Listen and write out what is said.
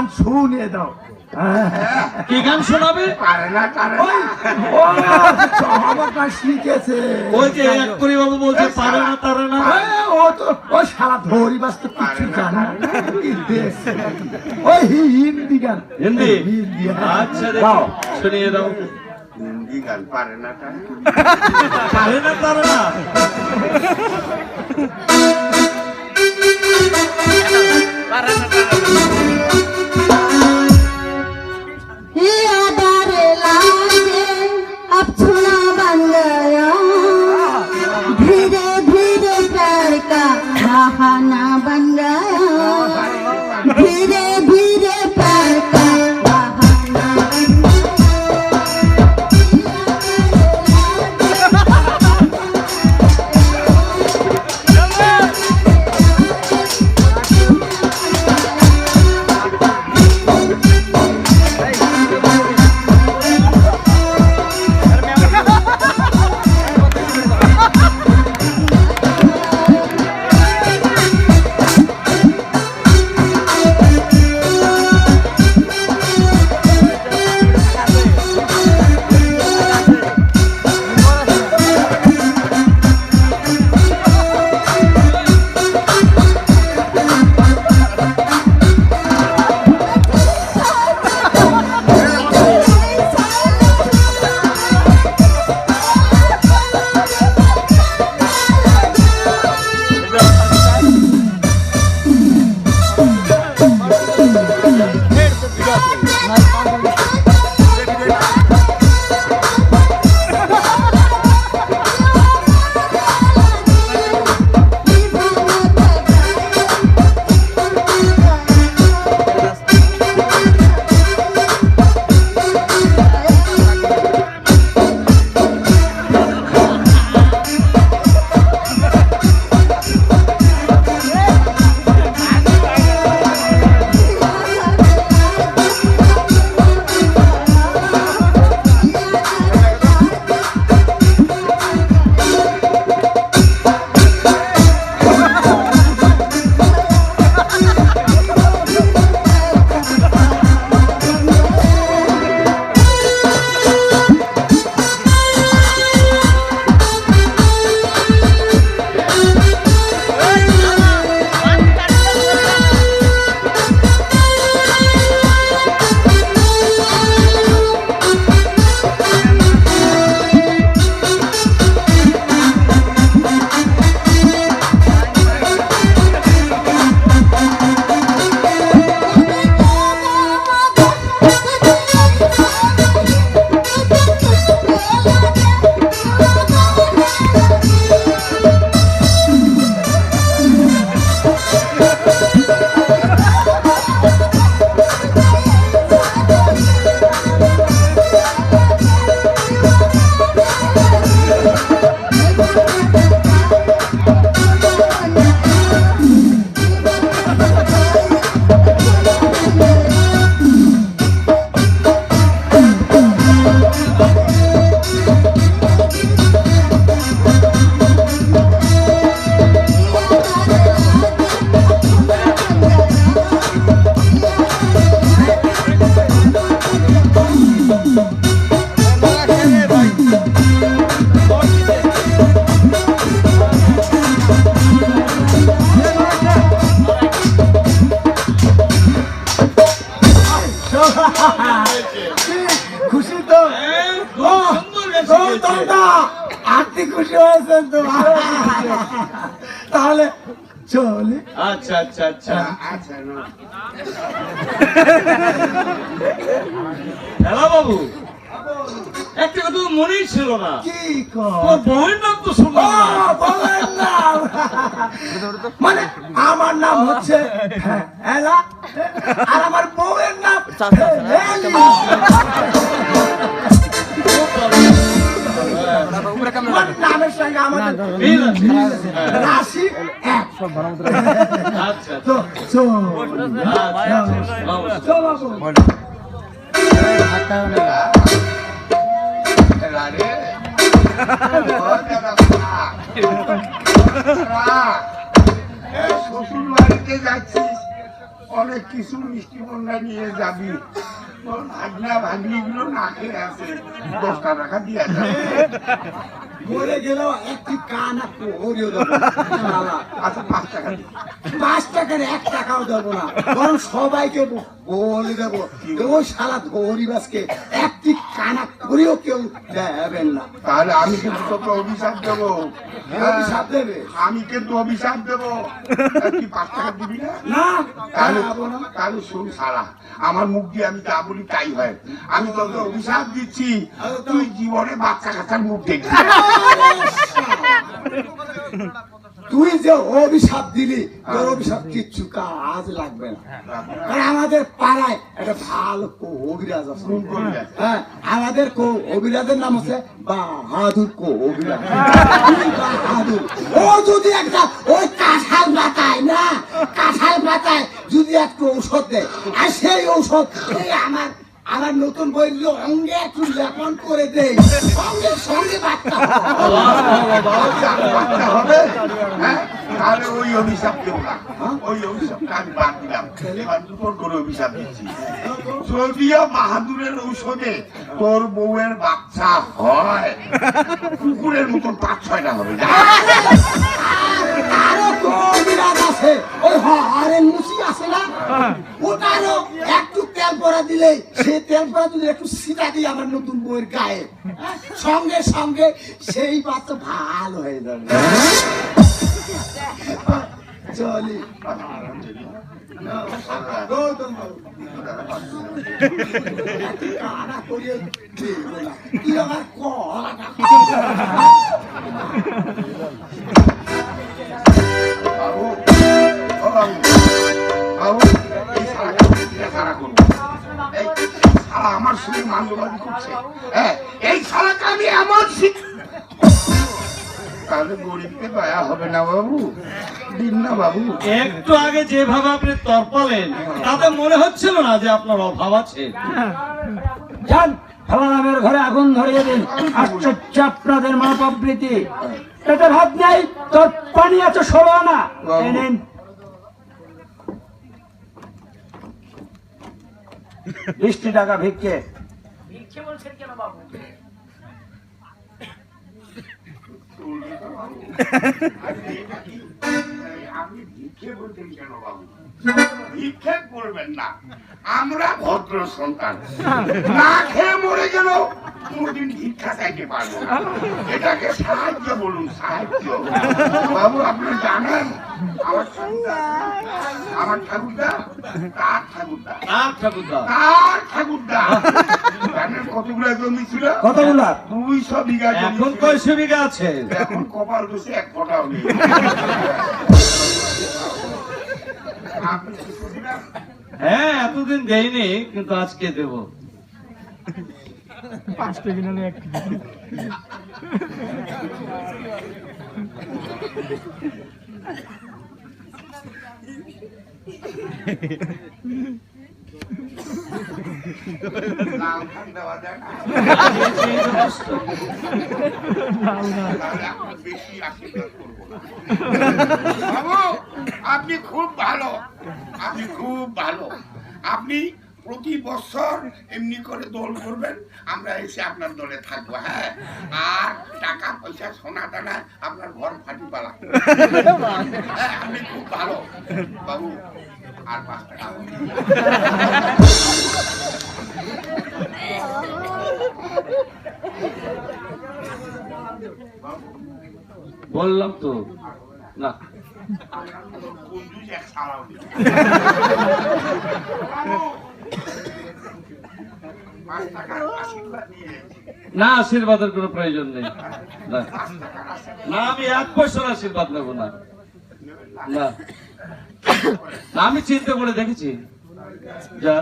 গান শুনিয়ে দাও। কি গান শোনাবে? পারে না পারে ও, আমার শিখেছে। ওই যে এক বাবু বলছে পারে না তারে না। ও তো ও সারা ধরি বাস্ত কিছু জানে না। কি দেশ। ওই হিন্দি গান। হিন্দি? হিন্দি আচ্ছা দেখো শুনিয়ে দাও। হিন্দি গান পারে না তারে পারে না তারে না। ये আপনি খুশি হয়েছেন তো তাহলে চলে। আচ্ছা আচ্ছা আচ্ছা। আচ্ছা হ্যালো বাবু। একটা কথা মনেই ছিল না। কি বউয়ের নাম তো শুনলাম। মানে আমার নাম হচ্ছে হ্যাঁ, এলা আর আমার বউয়ের নাম রাশি আচ্ছা আচ্ছা, আচ্ছা, শ্বশুর বাড়িতে যাচ্ছিস অনেক কিছু মিষ্টি বন্যা নিয়ে যাবি ভাগনা ভাগনিগুলো না খেয়ে আছে দশটা টাকা দিয়ে মরে গেলেও একটি কানা দেবো আচ্ছা পাঁচ টাকা। পাঁচ টাকার এক টাকাও দেবো না বরং সবাইকে বলে দেবো যে ওই শালা গরিবাসকে একটি কানা করেও কেউ দেবেন না। তাহলে আমি কিন্তু তোকে অভিশাপ দেবো। হ্যাঁ, অভিশাপ দেবে? আমি কিন্তু অভিশাপ দেবো। তুই পাঁচ টাকা দিবি না? না। তাহলে তাহলে শুন সারা আমার মুখ দিয়ে আমি যা বলি তাই হয়। আমি তোকে অভিশাপ দিচ্ছি তুই জীবনে বাচ্চা কাচ্চার মুখ দেখবি। তুই যে অভিশাপ দিলি তোর অভিশাপ কিচ্ছু কাজ লাগবে না। কারণ আমাদের পাড়ায় একটা ভালো কবিরাজ আছে। হ্যাঁ আমাদের কো- কবিরাজের নাম হচ্ছে বাহাদুর কবিরাজ। তুই বাহাদুর। ও যদি একটা ওই কাঁঠাল মাথায় না কাঁঠাল মাথায় যদি একটু ঔষধ দেয় আর সেই ঔষধ আমার আমার নতুন বই অঙ্গে একটু লেপন করে দেয় সঙ্গে সঙ্গে বাচ্চা হবে। হ্যাঁ? তাহলে ওই অভিশাপ দেবো না। ওই অভিশাপটা আমি বাদ দিলাম। এবার তোর করে অভিশাপ দিচ্ছি। যদিও বাহাদুরের ঔষধে তোর বউয়ের বাচ্চা হয় কুকুরের মতন পাঁচ ছয়টা হবে। কবিরাজ আছে। ওই হরেন মুসি আছে না? ওটারও একটু তেল পরা দিলে সে তেল পরা দিলে একটু সিটা দিই আমার নতুন বইয়ের গায়ে হ্যাঁ? সঙ্গে সঙ্গে সেই বাচ্চা ভালো হয়ে যাবে। চলি। তুই আমার আমার সঙ্গে মাল্যবাদী করছে হ্যাঁ এই আমি এমন তাহলে গরিবকে দয়া হবে না বাবু দিন না বাবু একটু আগে যেভাবে আপনি তরপালেন তাতে মনে হচ্ছিল না যে আপনার অভাব আছে। যান ফলানামের ঘরে আগুন ধরিয়ে দিন। আশ্চর্য আপনাদের মা প্রবৃতি পেটে ভাত নেই তোর পানি আছে ষোলো আনা নিন। টাকা ভিক্ষে। আপনি ভিক্ষে বলছেন কেন বাবু? ভিক্ষে করবেন না। আমরা ভদ্র সন্তান। না খেয়ে মরে গেল কোনদিন ভিক্ষা চাইতে পারব না। এটাকে সাহায্য বলুন সাহায্য। বাবু আপনি জানেন আমার ঠাকুরদা আমার ঠাকুরদা তার ঠাকুরদা? আর ঠাকুরদা? তার ঠাকুরদা জানেন কতগুলো জমি ছিল কতগুলা? দুইশো বিঘা এখন কয়শো বিঘা আছে? এখন কপাল বসে এক নেই? হ্যাঁ এতদিন দেয়নি কিন্তু আজকে দেব। খান দেওয়া যায় না? তাহলে এখন বেশি আশীর্বাদ করব না। বাবু আপনি খুব ভালো। আপনি খুব ভালো। আপনি প্রতি বছর এমনি করে দোল করবেন, আমরা এসে আপনার দলে থাকব হ্যাঁ? আর টাকা পয়সা, সোনা টানা আপনার ঘর ফাটি পালা হ্যাঁ আপনি খুব ভালো। বাবু বললাম তো। না। না আশীর্বাদের কোনো প্রয়োজন নেই। না আমি এক পয়সার আশীর্বাদ নেব না। না, আমি চিন্তা করে দেখেছি। যা।